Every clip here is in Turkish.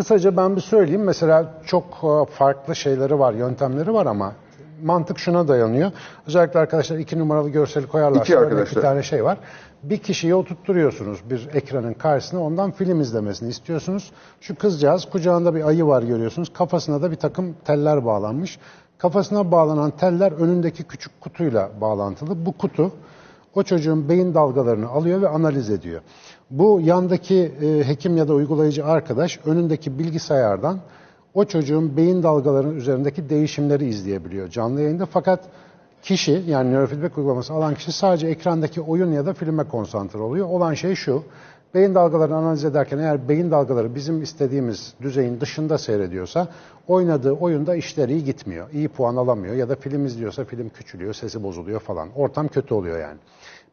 Kısaca ben bir söyleyeyim. Mesela çok e, farklı şeyleri var, yöntemleri var ama mantık şuna dayanıyor. Özellikle arkadaşlar iki numaralı görseli koyarlarsa İki arkadaşlar. bir tane şey var. Bir kişiyi oturtturuyorsunuz bir ekranın karşısına ondan film izlemesini istiyorsunuz. Şu kızcağız kucağında bir ayı var görüyorsunuz. Kafasına da bir takım teller bağlanmış. Kafasına bağlanan teller önündeki küçük kutuyla bağlantılı. Bu kutu o çocuğun beyin dalgalarını alıyor ve analiz ediyor. Bu yandaki e, hekim ya da uygulayıcı arkadaş önündeki bilgisayardan o çocuğun beyin dalgalarının üzerindeki değişimleri izleyebiliyor canlı yayında. Fakat kişi yani nörofeedback uygulaması alan kişi sadece ekrandaki oyun ya da filme konsantre oluyor. Olan şey şu. Beyin dalgalarını analiz ederken eğer beyin dalgaları bizim istediğimiz düzeyin dışında seyrediyorsa oynadığı oyunda işleri iyi gitmiyor. iyi puan alamıyor ya da film izliyorsa film küçülüyor, sesi bozuluyor falan. Ortam kötü oluyor yani.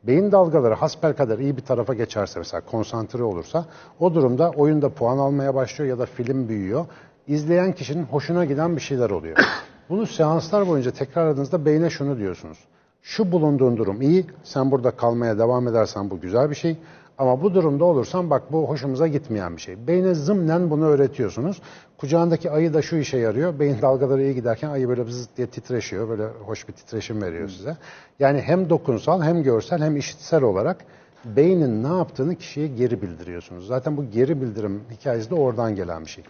Beyin dalgaları hasbelkader iyi bir tarafa geçerse mesela konsantre olursa o durumda oyunda puan almaya başlıyor ya da film büyüyor. İzleyen kişinin hoşuna giden bir şeyler oluyor. Bunu seanslar boyunca tekrarladığınızda beyne şunu diyorsunuz. Şu bulunduğun durum iyi, sen burada kalmaya devam edersen bu güzel bir şey. Ama bu durumda olursan bak bu hoşumuza gitmeyen bir şey. Beyne zımnen bunu öğretiyorsunuz. Kucağındaki ayı da şu işe yarıyor. Beyin dalgaları iyi giderken ayı böyle zıt diye titreşiyor. Böyle hoş bir titreşim veriyor size. Yani hem dokunsal hem görsel hem işitsel olarak beynin ne yaptığını kişiye geri bildiriyorsunuz. Zaten bu geri bildirim hikayesi de oradan gelen bir şey.